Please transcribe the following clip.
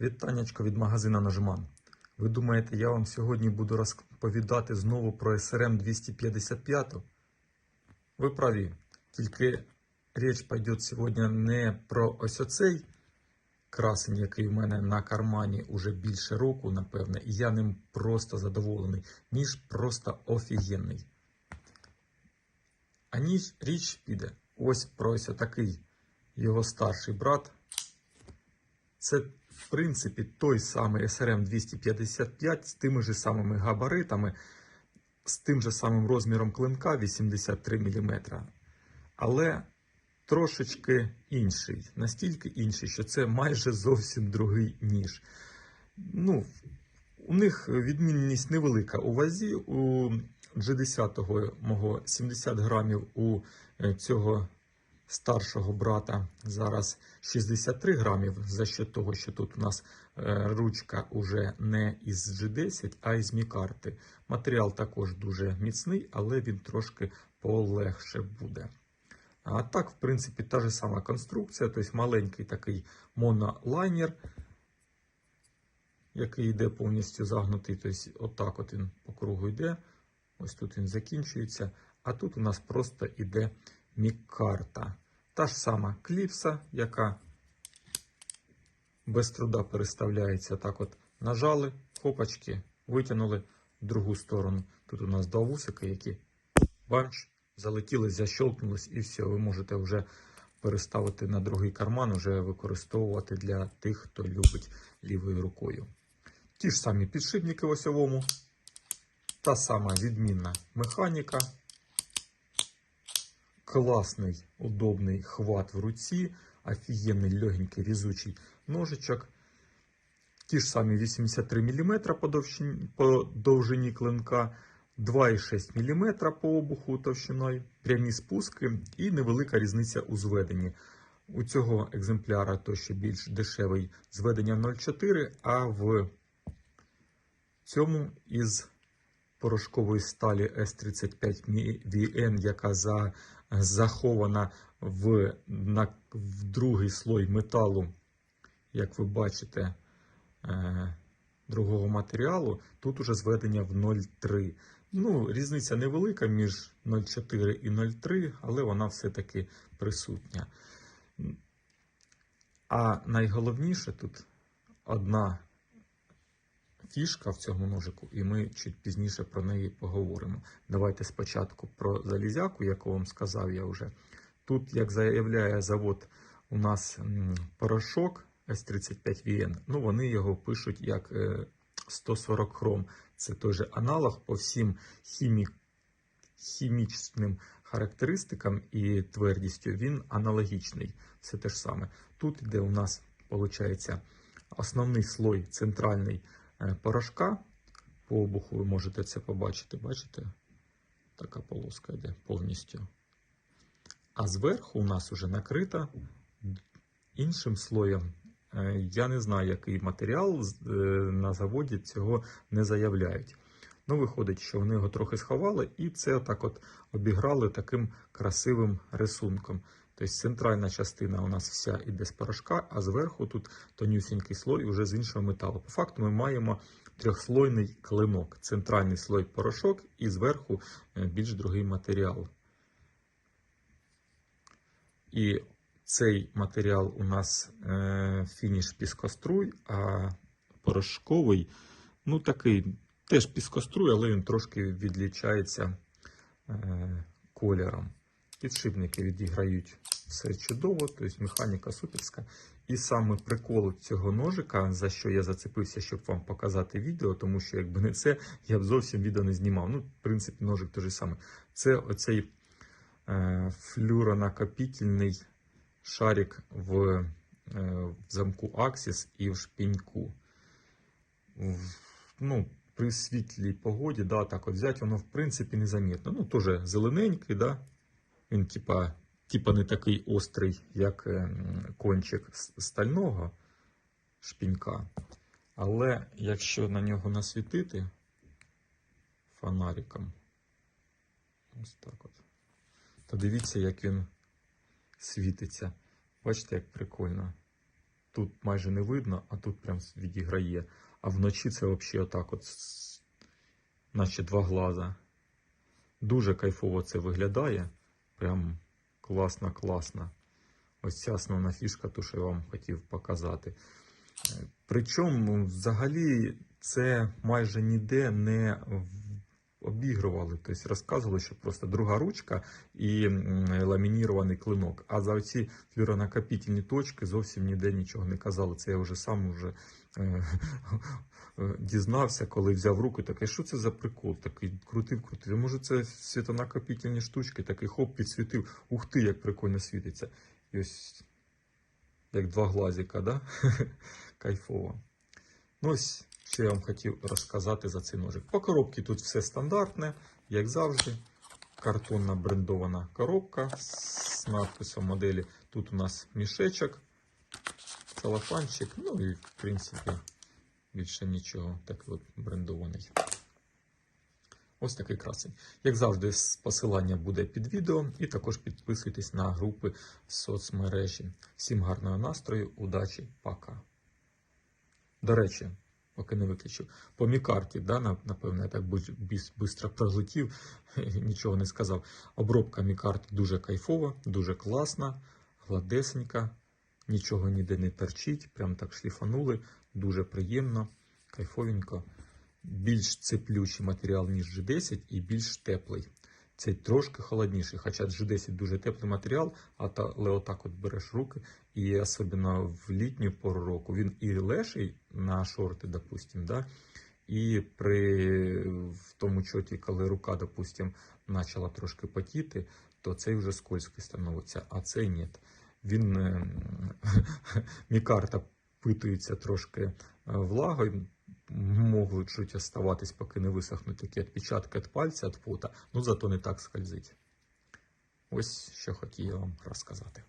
Вітаннячко від магазина Нажман. Ви думаєте, я вам сьогодні буду розповідати знову про SRM 255? Ви праві. Тільки річ пойде сьогодні не про ось оцей красень, який в мене на кармані уже більше року, напевне, і я ним просто задоволений, ніж просто офігенний. А ніж річ піде ось про ось такий його старший брат. Це, в принципі, той самий SRM 255 з тими ж самими габаритами, з тим же самим розміром клинка 83 мм. Але трошечки інший, настільки інший, що це майже зовсім другий ніж. Ну, у них відмінність невелика у вазі. У G10 мого 70 грамів у е, цього старшого брата зараз 63 грамів, за що того, що тут у нас е, ручка уже не із G10, а із мікарти. Матеріал також дуже міцний, але він трошки полегше буде. А так, в принципі, та ж сама конструкція, тобто маленький такий монолайнер, який йде повністю загнутий, тобто отак от він по кругу йде. Ось тут він закінчується. А тут у нас просто йде мікарта. Та ж сама кліпса, яка без труда переставляється. Так от нажали, хопачки, витягнули в другу сторону. Тут у нас два вусика, які бамч, залетіли, защелкнулись, і все, ви можете вже переставити на другий карман, вже використовувати для тих, хто любить лівою рукою. Ті ж самі підшипники в осьовому, та сама відмінна механіка, класний, удобний хват в руці, офігенний легенький різучий ножичок. Ті ж самі 83 мм по довжині, по довжині клинка, 2,6 мм по обуху товщиною, прямі спуски і невелика різниця у зведенні. У цього екземпляра то ще більш дешевий зведення 0,4, а в цьому із порошкової сталі S35VN, яка за, захована в, на, в другий слой металу, як ви бачите, е, другого матеріалу, тут уже зведення в 0,3. Ну, різниця невелика між 0,4 і 0,3, але вона все-таки присутня. А найголовніше тут одна фішка в цьому ножику, і ми чуть пізніше про неї поговоримо. Давайте спочатку про залізяку, яку вам сказав я вже. Тут, як заявляє завод, у нас порошок S35VN, ну вони його пишуть як е, 140 хром. Це той же аналог по всім хімі... хімічним характеристикам і твердістю. Він аналогічний. Все те ж саме. Тут йде у нас, виходить, основний слой центральний е, порошка. По обуху ви можете це побачити. Бачите? Така полоска йде повністю. А зверху у нас вже накрита іншим слоєм. Е, Я не знаю, який матеріал е, на заводі цього не заявляють. Ну, виходить, що вони його трохи сховали, і це отак от обіграли таким красивим рисунком. Тобто центральна частина у нас вся іде з порошка, а зверху тут тонюсінький слой вже з іншого металу. По факту ми маємо трьохслойний клинок. Центральний слой порошок і зверху е, більш другий матеріал. І цей матеріал у нас е, фініш піскоструй, а порошковий, ну такий теж піскоструй, але він трошки відлічається е, кольором. Підшипники відіграють все чудово, тобто механіка суперська. І саме прикол цього ножика, за що я зацепився, щоб вам показати відео, тому що якби не це, я б зовсім відео не знімав. Ну, в принципі, ножик той же самий. Це оцей е, флюронакопітельний шарик в, е, в замку Axis і в шпіньку. В- Ну, при світлій погоді, да, так от взяти, воно в принципі незамітно. Ну, теж зелененький, да? Він типа, типа не такий острий, як е, кончик стального шпінька. Але якщо на нього насвітити фонариком, ось так от, то дивіться, як він світиться. Бачите, як прикольно. тут майже не видно, а тут прям відіграє. А вночі це взагалі отак, от, наче два глаза. Дуже кайфово це виглядає. Прям класно, класно. Ось ця основна фішка, ту, що я вам хотів показати. Причому взагалі це майже ніде не в- обігрували. Тобто розказували, що просто друга ручка і ламінірований клинок. А за ці флюронакопітельні точки зовсім ніде нічого не казали. Це я вже сам вже е, е, дізнався, коли взяв руку, такий, що це за прикол? Такий крутив, крутив. Може, це світонакопітельні штучки, такий хоп, підсвітив. Ух ти, як прикольно світиться. І ось як два глазика, да? Кайфово. Ну, ось що я вам хотів розказати за цей ножик. По коробці тут все стандартне, як завжди. Картонна брендована коробка з надписом моделі. Тут у нас мішечок, целофанчик, ну і в принципі більше нічого. Такий от брендований. Ось такий красень. Як завжди, посилання буде під відео, і також підписуйтесь на групи соцмережі. Всім гарного настрою, удачі, пока. До речі, поки не виключив, по мікарті, да, напевно, я так швидко пролетів, нічого не сказав. Обробка мікарти дуже кайфова, дуже класна, гладесенька, нічого ніде не торчить, прям так шліфанули, дуже приємно, кайфовенько. Більш цеплючий матеріал, ніж G10, і більш теплий. Цей трошки холодніший, хоча G10 дуже теплий матеріал, але отак от береш руки, і особливо в літню пору року він і леший на шорти, допустим, да? і при в тому чоті, коли рука, допустим, почала трошки потіти, то цей вже скользкий становиться, а цей ні. Він е, мікарта питується трошки е, влагою, можуть чуть оставатись, поки не висохнуть такі відпечатки від пальця, від пота, ну зато не так скользить. Ось що хотів вам розказати.